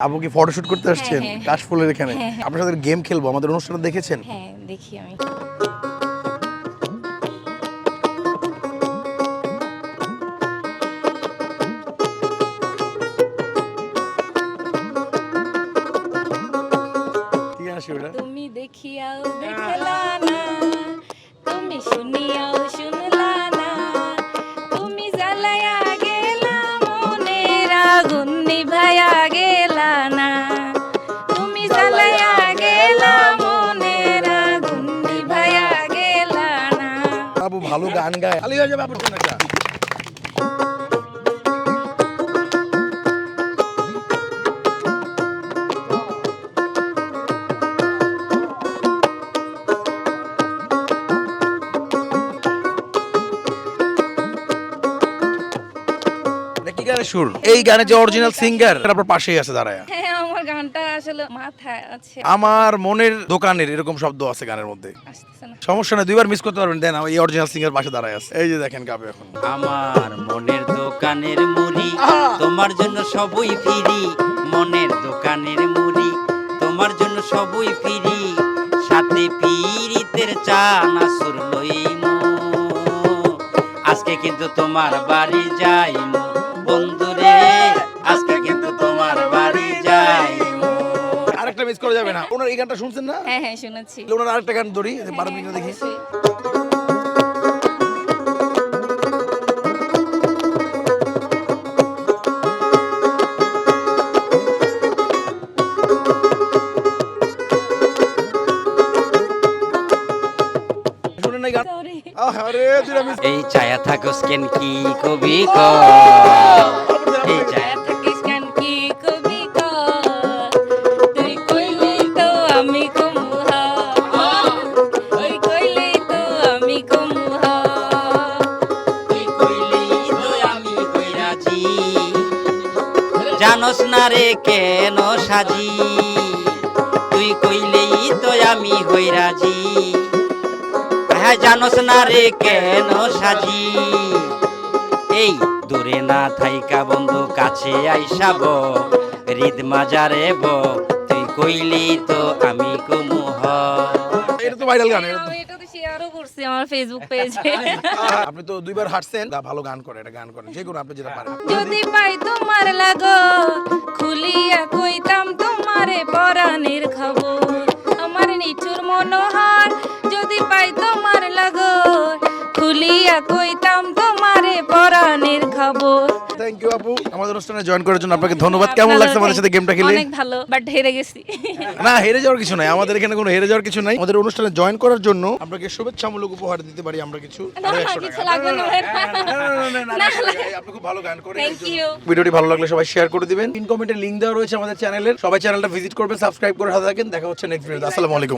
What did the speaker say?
আপু কি ফটোশুট করতে আসছেন? হ্যাঁ। কাশফুলের এখানে? হ্যাঁ, হ্যাঁ। আপনার সাথে গেম খেলব আমাদের অনুষ্ঠানে দেখেছেন? হ্যাঁ দেখি আমি। কি আসে ওটা? তুমি দেখিয়াও দেখলা না তুমি শুনিয়াও শুনলা নিভায়া গেলা না। তুমি জ্বালায়া গেলা মনের আগুন নিভায়া গেলা না। বাবু ভালো গান গায়। খালি হয়ে যাবে আপুর গানের সুর। এই গানের যে অরিজিনাল সিঙ্গার আপনার পাশেই আছে দাঁড়ায়। হ্যাঁ আমার গানটা আসলে মাথায় আছে। আমার মনের দোকানের এরকম শব্দ আছে গানের মধ্যে। না। সমস্যা নেই দুইবার মিস করতে পারবেন। দেন এই অরিজিনাল সিঙ্গার পাশে দাঁড়ায় আছে। এই যে দেখেন গাবে এখন। আমার মনের দোকানের মুড়ি তোমার জন্য সবই ফিরি। মনের দোকানের মুড়ি তোমার জন্য সবই ফিরি। সাথে পিরিতের চা না সুর লইমু। আজকে কিন্তু তোমার বাড়ি যাইমু। মিস করা যাবে না। ওনার এই গানটা শুনছেন না? হ্যাঁ হ্যাঁ শুনেছি। তাহলে ওনার আরেকটা গান ধরি বারো মিনিট দেখি। এই ছায়া থাকস কেন কি কবি ক এই ছায়া জানস না রে কেন সাজি? তুই কইলেই তো আমি হই রাজি। হ্যাঁ জানস না রে কেন সাজি? এই দূরে না থাইকা বন্ধু, কাছে আইসাব হৃদ মাজারে ব। তুই কইলেই তো আমি কমু ভাইরাল গান এটা তো- আমি এটা তো শেয়ারও করছি আমার ফেসবুক পেজে আপনি তো দুইবার হাঁটছেন দা ভালো গান করে এটা গান করেন যে কোনো আপনি যেটা পারেন। যদি পাই তোমার লাগো খুলিয়া কইতাম তোমারে পরাণের খবর। আমার নিচুর মনোহর যদি পাই তোমার লাগো খুলিয়া কইতাম আমাদের অনুষ্ঠানে জয়েন করার জন্য আপনাকে ধন্যবাদ। কেমন লাগছে আমাদের সাথে গেমটা খেলে? অনেক ভালো বাট হেরে গেছি। না হেরে যাওয়ার কিছু নাই। আমাদের এখানে কোনো হেরে যাওয়ার কিছু নাই। আমাদের অনুষ্ঠানে জয়েন করার জন্য আপনাকে শুভেচ্ছামূলক উপহার দিতে পারি আমরা কিছু। ভালো গান করেন ভিডিওটি ভালো লাগলে সবাই শেয়ার করে দিবেন। ইন কমেন্টে লিংক দেওয়া রয়েছে আমাদের চ্যানেলের সবাই চ্যানেলটা ভিজিট করবেন সাবস্ক্রাইব করে থাকেন। দেখা হচ্ছে নেক্সট ভিডিওতে আসসালামু আলাইকুম।